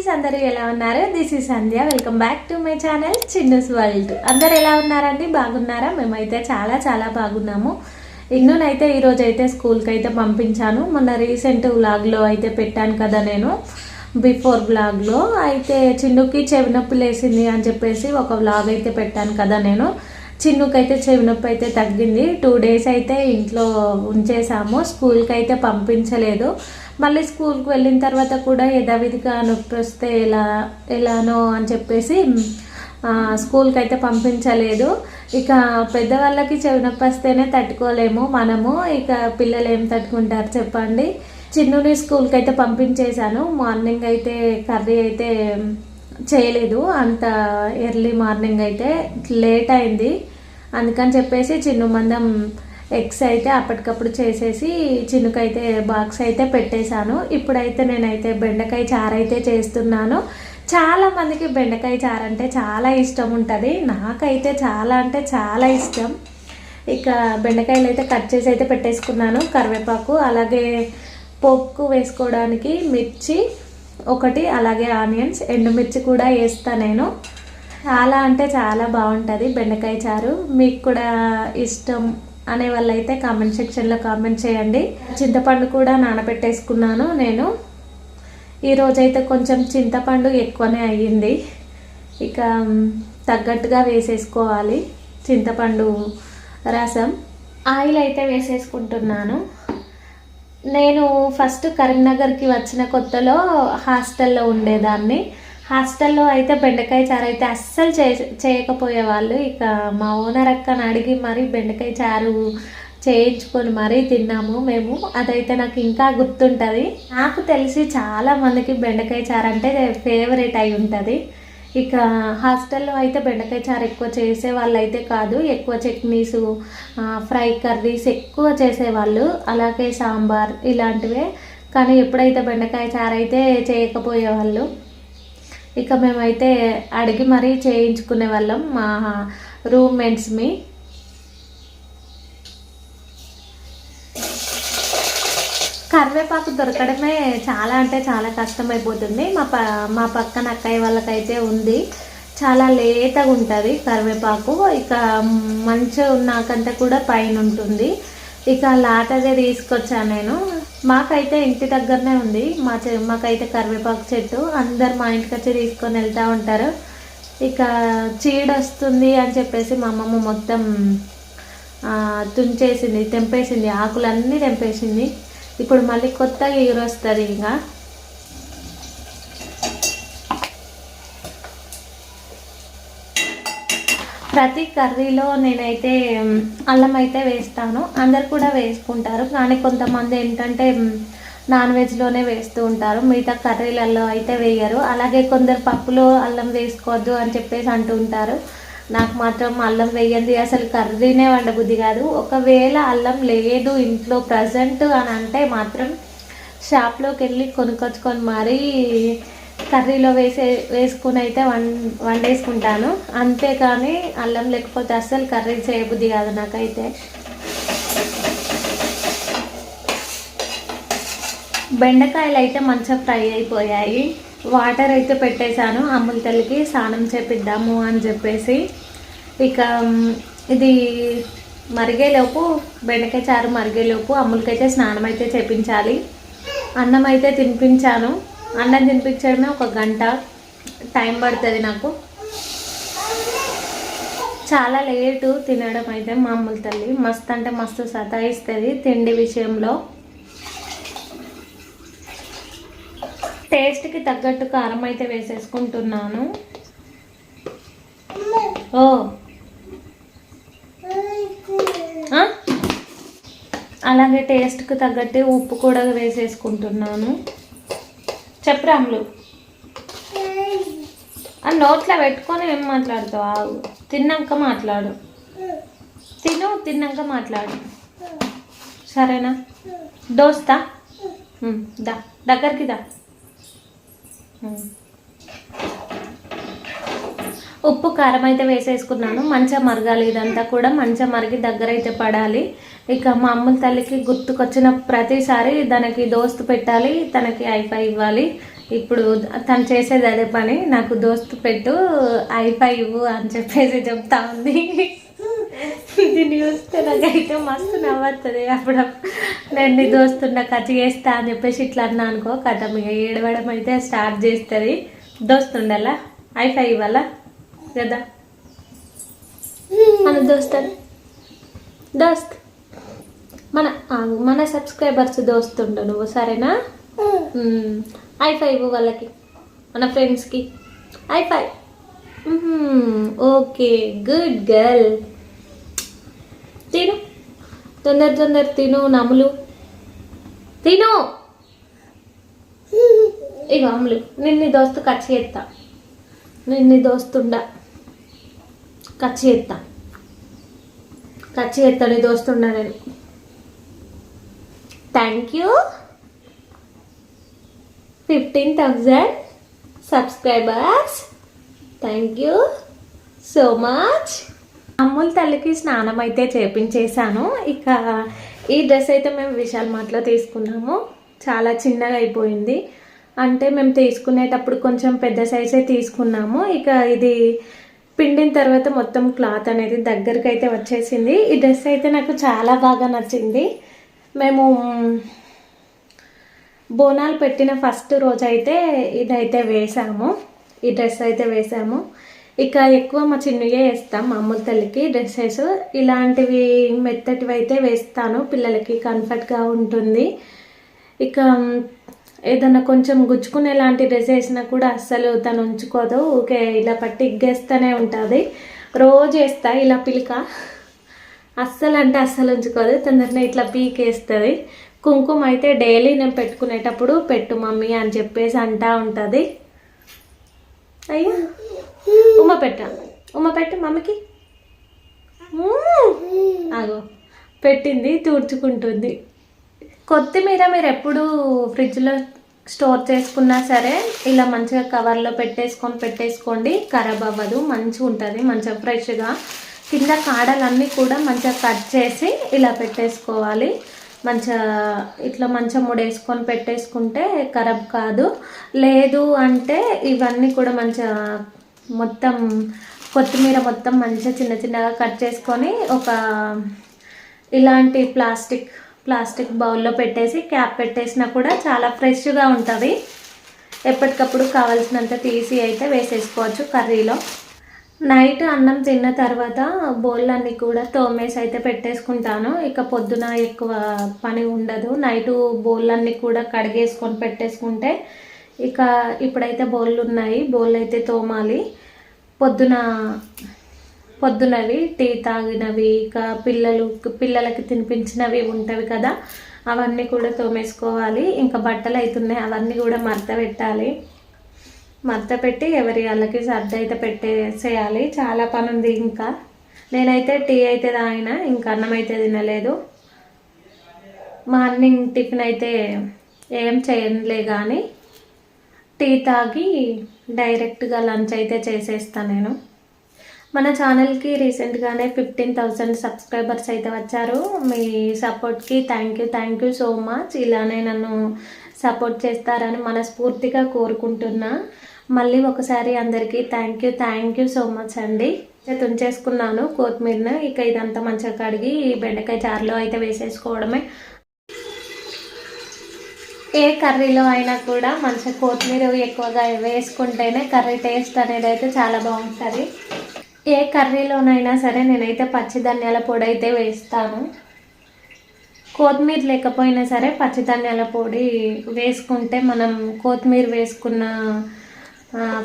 Friends అందరూ ఎలా ఉన్నారు? This is Sandhya welcome back to my channel Chinna's world అందరు ఎలా ఉన్నారండి? బాగున్నారా? మేమైతే చాలా చాలా బాగున్నాము. ఇన్నునైతే ఈరోజు అయితే స్కూల్కి అయితే పంపించాను. మొన్న రీసెంట్ వ్లాగ్లో అయితే పెట్టాను కదా నేను. బిఫోర్ వ్లాగ్లో. అయితే చిన్నుకి చెవి నొప్పి లేసింది అని చెప్పేసి ఒక వ్లాగ్ అయితే పెట్టాను కదా నేను. చిన్నుకైతే చెవి నొప్పి అయితే తగ్గింది. టూ డేస్ అయితే ఇంట్లో ఉంచేసాము. స్కూల్కి అయితే పంపించలేదు. మళ్ళీ స్కూల్కి వెళ్ళిన తర్వాత కూడా యథావిధిగా నొప్పి వస్తే ఎలా ఎలానో అని చెప్పేసి స్కూల్కి అయితే పంపించలేదు. ఇక పెద్దవాళ్ళకి చెవి నొప్పి వస్తేనే తట్టుకోలేము మనము. ఇక పిల్లలు ఏం తట్టుకుంటారు చెప్పండి. చిన్నుని స్కూల్కి అయితే పంపించేశాను. మార్నింగ్ అయితే కర్రీ అయితే చేయలేదు. అంత ఎర్లీ మార్నింగ్ అయితే లేట్ అయింది. అందుకని చెప్పేసి చిన్ను మందం ఎగ్స్ అయితే అప్పటికప్పుడు చేసేసి చినుకైతే బాక్స్ అయితే పెట్టేశాను. ఇప్పుడైతే నేనైతే బెండకాయ చారైతే చేస్తున్నాను. చాలా మందికి బెండకాయ చారు అంటే చాలా ఇష్టం ఉంటుంది. నాకైతే చాలా అంటే చాలా ఇష్టం. ఇక బెండకాయలు అయితే కట్ చేసి అయితే పెట్టేసుకున్నాను. కరివేపాకు అలాగే పోపుకు వేసుకోవడానికి మిర్చి ఒకటి అలాగే ఆనియన్స్ ఎండుమిర్చి కూడా వేస్తా నేను. చాలా అంటే చాలా బాగుంటుంది బెండకాయ చారు. మీకు కూడా ఇష్టం అనే వాళ్ళైతే కామెంట్ సెక్షన్లో కామెంట్ చేయండి. చింతపండు కూడా నానబెట్టేసుకున్నాను నేను. ఈరోజైతే కొంచెం చింతపండు ఎక్కువనే అయ్యింది. ఇక తగ్గట్టుగా వేసేసుకోవాలి చింతపండు రసం. ఆయిల్ అయితే వేసేసుకుంటున్నాను. నేను ఫస్ట్ కరీంనగర్కి వచ్చిన కొత్తలో హాస్టల్లో ఉండేదాన్ని. హాస్టల్లో అయితే బెండకాయ చారు అయితే అస్సలు చే చేయకపోయేవాళ్ళు ఇక మా ఓనర్ అక్కని అడిగి మరీ బెండకాయ చారు చేయించుకొని మరీ తిన్నాము మేము. అదైతే నాకు ఇంకా గుర్తుంటుంది. నాకు తెలిసి చాలా మందికి బెండకాయ చారు అంటే ఫేవరెట్ అయి ఉంటుంది. ఇక హాస్టల్లో అయితే బెండకాయ చారు ఎక్కువ చేసే వాళ్ళు అయితే కాదు. ఎక్కువ చట్నీస్ ఫ్రై కర్రీస్ ఎక్కువ చేసేవాళ్ళు అలాగే సాంబార్ ఇలాంటివే. కానీ ఎప్పుడైతే బెండకాయ చారు అయితే చేయకపోయేవాళ్ళు ఇక మేమైతే అడిగి మరీ చేయించుకునే వాళ్ళం మా రూమ్మేట్స్మి కరివేపాకు దొరకడమే చాలా అంటే చాలా కష్టమైపోతుంది. మా ప మా పక్కన అక్కయ్య వాళ్ళకైతే ఉంది. చాలా లేతగా ఉంటుంది కరివేపాకు. ఇక మంచిగా ఉన్నాకంటే కూడా పైన ఉంటుంది ఇక లాటదే తీసుకొచ్చాను నేను. మాకైతే ఇంటి దగ్గరనే ఉంది. మా చె మాకైతే కరివేపాకు చెట్టు. అందరు మా ఇంటికి వచ్చి తీసుకొని వెళ్తూ ఉంటారు. ఇక చీడ వస్తుంది అని చెప్పేసి మా అమ్మమ్మ మొత్తం తుంచేసింది తెంపేసింది. ఆకులన్నీ తెంపేసింది. ఇప్పుడు మళ్ళీ కొత్తగా ఎగురు వస్తుంది ఇంకా. ప్రతి కర్రీలో నేనైతే అల్లం అయితే వేస్తాను. అందరు కూడా వేసుకుంటారు. కానీ కొంతమంది ఏంటంటే నాన్ వెజ్లోనే వేస్తూ ఉంటారు. మిగతా కర్రీలలో అయితే వేయరు. అలాగే కొందరు పప్పులో అల్లం వేసుకోవద్దు అని చెప్పేసి అంటూ ఉంటారు. నాకు మాత్రం అల్లం వేయండి. అసలు కర్రీనే వండబుద్ధి కాదు. ఒకవేళ అల్లం లేదు ఇంట్లో ప్రజెంట్ అని అంటే మాత్రం షాప్లోకి వెళ్ళి కొనుక్కొచ్చుకొని మరీ కర్రీలో వేసే వేసుకుని అయితే వం వండేసుకుంటాను అంతేకాని అల్లం లేకపోతే అస్సలు కర్రీ చేయబుద్ధి కాదు నాకైతే. బెండకాయలు అయితే మంచిగా ఫ్రై అయిపోయాయి. వాటర్ అయితే పెట్టేశాను. అమ్ముల తల్లికి స్నానం చేపిద్దాము అని చెప్పేసి. ఇక ఇది మరిగేలోపు బెండకాయ చారు మరిగేలోపు అమ్ములకైతే స్నానం అయితే చేపించాలి. అన్నం అయితే తినిపించాను. అన్నం తినిపించడమే ఒక గంట టైం పడుతుంది నాకు. చాలా లేటు తినడం అయితే మామూలు తల్లి. మస్తు అంటే మస్తు సతాయిస్తుంది తిండి విషయంలో. టేస్ట్కి తగ్గట్టు కారం అయితే వేసేసుకుంటున్నాను. ఓ. అలాగే టేస్ట్కి తగ్గట్టు ఉప్పు కూడా వేసేసుకుంటున్నాను. చెప్పరాములు ఆ నోట్లో పెట్టుకొని ఏం మాట్లాడుతావు? ఆవు తిన్నాక మాట్లాడు. తిను తిన్నాక మాట్లాడు. సరేనా? దోస్తా? దా. దగ్గరికి దా. ఉప్పు కారం అయితే వేసేసుకున్నాను. మంచిగా మరగాలి. ఇదంతా కూడా మంచిగా మరిగి దగ్గర అయితే పడాలి. ఇక మా అమ్మ తల్లికి గుర్తుకొచ్చిన ప్రతిసారి తనకి దోస్తు పెట్టాలి. తనకి ఐఫై ఇవ్వాలి. ఇప్పుడు తను చేసేది అదే పని. నాకు దోస్తు పెట్టు ఐఫై ఇవ్వు అని చెప్పేసి చెప్తా ఉంది. దీన్ని చూస్తే నాకైతే మస్తు నవ్వుతుంది అప్పుడు నేను నీ దోస్తున్న ఖర్చు చేస్తా అని చెప్పేసి ఇట్లా అన్నా అనుకో కథ ఇక ఏడవడం అయితే స్టార్ట్ చేస్తుంది. దోస్తుండాలా ఐఫై ఇవ్వాలా? కదా మన దోస్త్ దోస్త్. మన మన సబ్స్క్రైబర్స్ దోస్తుండు నువ్వు సరేనా? ఐ ఫైవ్ వాళ్ళకి మన ఫ్రెండ్స్కి high five okay good girl. తిను. తొందర తొందర తిను నములు. తిను. ఇక అమ్ములు నిన్ను దోస్తు ఖర్చు చేస్తా. నిన్ను దోస్తుండ కట్ చేస్తా. కట్ చేస్తాను దోస్తుండ నేను? Thank you fifteen thousand subscribers thank you so much Ammulu తల్లికి స్నానం అయితే చేపించేశాను. ఇక ఈ డ్రెస్ అయితే మేము విశాల్ మార్ట్లో తీసుకున్నాము. చాలా చిన్నగా అయిపోయింది. అంటే మేము తీసుకునేటప్పుడు కొంచెం పెద్ద సైజే తీసుకున్నాము. ఇక ఇది పిండిన తర్వాత మొత్తం క్లాత్ అనేది దగ్గరికి అయితే వచ్చేసింది. ఈ డ్రెస్ అయితే నాకు చాలా బాగా నచ్చింది. మేము బోనాలు పెట్టిన ఫస్ట్ రోజు అయితే ఇదైతే వేసాము. ఈ డ్రెస్ అయితే వేసాము. ఇక ఎక్కువ మా చిన్నయే వేస్తాం మా అమ్ముల తల్లికి డ్రెస్సెస్. ఇలాంటివి మెత్తటివి అయితే వేస్తాను పిల్లలకి కంఫర్ట్గా ఉంటుంది. ఇక ఏదన్నా కొంచెం గుచ్చుకునే లాంటి డ్రెస్ వేసినా కూడా అస్సలు తను ఉంచుకోదు. ఊకే ఇలా పట్టి ఇగ్గేస్తూనే ఉంటుంది. రోజు వేస్తా ఇలా పిలిక. అస్సలు అంటే అస్సలు ఉంచుకోదు. తొందరనే ఇట్లా పీకేస్తుంది. కుంకుమ అయితే డైలీ నేను పెట్టుకునేటప్పుడు పెట్టు మమ్మీ అని చెప్పేసి అంటా ఉంటుంది. అయ్యో. ఉమ్మ పెట్ట. ఉమ్మ పెట్టు మమ్మీకి. అగో. పెట్టింది తూడ్చుకుంటుంది. కొత్తిమీర మీరు ఎప్పుడు ఫ్రిడ్జ్లో స్టోర్ చేసుకున్నా సరే ఇలా మంచిగా కవర్లో పెట్టేసుకొని పెట్టేసుకోండి. ఖరాబ్ అవ్వదు మంచిగా ఉంటుంది మంచిగా ఫ్రెష్గా. కింద కాడలన్నీ కూడా మంచిగా కట్ చేసి ఇలా పెట్టేసుకోవాలి. మంచిగా ఇట్లా మంచిగా ముడేసుకొని పెట్టేసుకుంటే ఖరాబ్ కాదు. లేదు అంటే ఇవన్నీ కూడా మంచిగా మొత్తం కొత్తిమీర మొత్తం మంచిగా చిన్న చిన్నగా కట్ చేసుకొని ఒక ఇలాంటి ప్లాస్టిక్ ప్లాస్టిక్ బౌల్లో పెట్టేసి క్యాప్ పెట్టేసినా కూడా చాలా ఫ్రెష్గా ఉంటుంది. ఎప్పటికప్పుడు కావాల్సినంత తీసి అయితే వేసేసుకోవచ్చు కర్రీలో. నైట్ అన్నం తిన్న తర్వాత బౌల్లన్నీ కూడా తోమేసి అయితే పెట్టేసుకుంటాను. ఇక పొద్దున ఎక్కువ పని ఉండదు. నైటు బౌల్లన్నీ కూడా కడిగేసుకొని పెట్టేసుకుంటే ఇక ఇప్పుడైతే బౌళ్ళు ఉన్నాయి బౌల్ అయితే తోమాలి. పొద్దున పొద్దునవి టీ తాగినవి ఇక పిల్లలు పిల్లలకి తినిపించినవి ఉంటవి కదా అవన్నీ కూడా తోమేసుకోవాలి. ఇంకా బట్టలు అవుతున్నాయి అవన్నీ కూడా మడత పెట్టాలి. మడత పెట్టి ఎవరి వాళ్ళకి సర్ది అయితే పెట్టేసేయాలి. చాలా పని ఉంది ఇంకా. నేనైతే టీ అయితే తాగిన ఇంకా అన్నం అయితే తినలేదు. మార్నింగ్ టిఫిన్ అయితే ఏం చేయలే కానీ టీ తాగి డైరెక్ట్గా లంచ్ అయితే చేసేస్తాను నేను. మన ఛానల్కి రీసెంట్గానే ఫిఫ్టీన్ థౌసండ్ సబ్స్క్రైబర్స్ అయితే వచ్చారు. మీ సపోర్ట్కి thank you thank you so much ఇలానే నన్ను సపోర్ట్ చేస్తారని మనస్ఫూర్తిగా కోరుకుంటున్నా. మళ్ళీ ఒకసారి అందరికీ thank you thank you so much అండి. తుంచేసుకున్నాను కొత్తిమీరను. ఇక ఇదంతా మంచిగా కడిగి ఈ బెండకాయ చారులో అయితే వేసేసుకోవడమే. ఏ కర్రీలో అయినా కూడా మంచిగా కొత్తిమీర ఎక్కువగా వేసుకుంటేనే కర్రీ టేస్ట్ అనేది అయితే చాలా బాగుంటుంది. ఏ కర్రీలోనైనా సరే నేనైతే పచ్చి ధనియాల పొడి అయితే వేస్తాను. కొత్తిమీర లేకపోయినా సరే పచ్చి ధనియాల పొడి వేసుకుంటే మనం కొత్తిమీర వేసుకున్న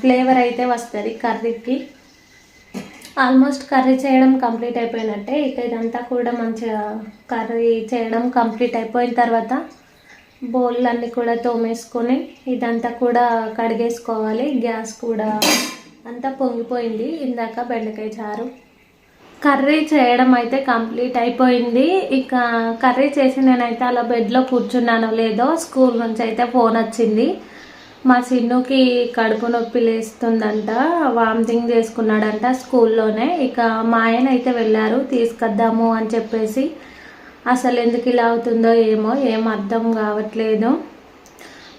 ఫ్లేవర్ అయితే వస్తుంది కర్రీకి. ఆల్మోస్ట్ కర్రీ చేయడం కంప్లీట్ అయిపోయినట్టే ఇక ఇదంతా కూడా మంచిగా కర్రీ చేయడం కంప్లీట్ అయిపోయిన తర్వాత బౌల్ కూడా తోమేసుకొని ఇదంతా కూడా కడిగేసుకోవాలి. గ్యాస్ కూడా అంతా పొంగిపోయింది. ఇందాక బెండకాయ చారు. కర్రీ చేయడం అయితే కంప్లీట్ అయిపోయింది. ఇక కర్రీ చేసి నేనైతే అలా బెడ్లో కూర్చున్నానో లేదో స్కూల్ నుంచి అయితే ఫోన్ వచ్చింది. మా సిన్నుకి కడుపు నొప్పి లేస్తుందంట వామిటింగ్ చేసుకున్నాడంట స్కూల్లోనే. ఇక మా ఆయన అయితే వెళ్ళారు తీసుకొద్దాము అని చెప్పేసి. అసలు ఎందుకు ఇలా అవుతుందో ఏమో ఏం అర్థం కావట్లేదు.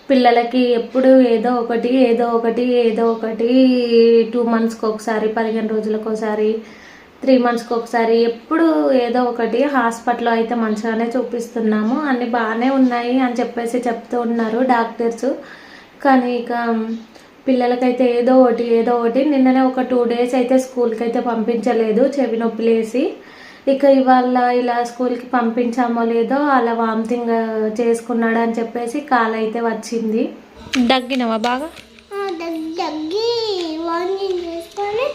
పిల్లలకి ఎప్పుడు ఏదో ఒకటి ఏదో ఒకటి ఏదో ఒకటి టూ మంత్స్కి ఒకసారి పదిహేను రోజులకు ఒకసారి త్రీ మంత్స్కి ఒకసారి ఎప్పుడు ఏదో ఒకటి హాస్పిటల్లో అయితే మంచిగానే చూపిస్తున్నాము. అన్నీ బాగానే ఉన్నాయి అని చెప్పేసి చెప్తూ ఉన్నారు డాక్టర్స్. కానీ ఇక పిల్లలకైతే ఏదో ఒకటి ఏదో ఒకటి నిన్ననే ఒక టూ డేస్ అయితే స్కూల్కి అయితే పంపించలేదు చెవి నొప్పి లేసి ఇక ఇవాళ ఇలా స్కూల్కి పంపించామో లేదో అలా వామిటింగ్ చేసుకున్నాడు అని చెప్పేసి కాల్ అయితే వచ్చింది. దగ్గినవా బాగా? దగ్గి వార్నింగ్ చేసుకొని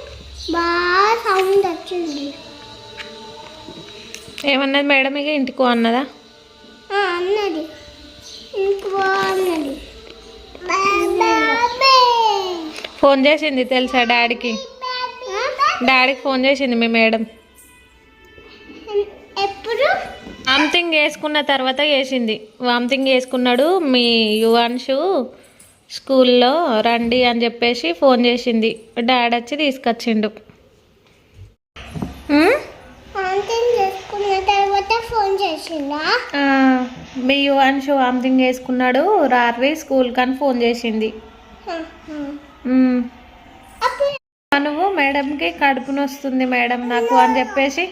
బాగా సౌండ్ వచ్చింది. ఏమన్నది మేడం ఇక ఇంటికి అన్నదా? ఆ, అన్నది. ఇంకో అన్నది. ఫోన్ చేసింది తెలుసా డాడీకి? డాడీకి ఫోన్ చేసింది మీ మేడం. వామిటింగ్ వేసుకున్న తర్వాత చేసింది వామిటింగ్ వేసుకున్నాడు మీ యువాన్షు స్కూల్లో రండి అని చెప్పేసి ఫోన్ చేసింది. డాడీ వచ్చి తీసుకొచ్చిండు. మీ యువాన్షు వామిటింగ్ వేసుకున్నాడు. రారీ స్కూల్కి అని ఫోన్ చేసింది. నువ్వు మేడంకి కడుపు నొస్తుంది మేడం నాకు అని చెప్పేసి.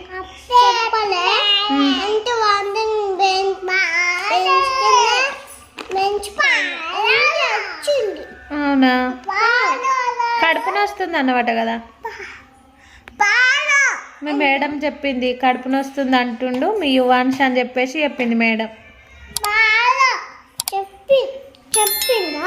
అవునా? కడుపు నొస్తుంది అన్నమాట కదా? మీ మేడం చెప్పింది కడుపు నొస్తుంది అంటుండు. మీ యువాన్ష్ అని చెప్పేసి చెప్పింది మేడం. చెప్పి చెప్పిందా.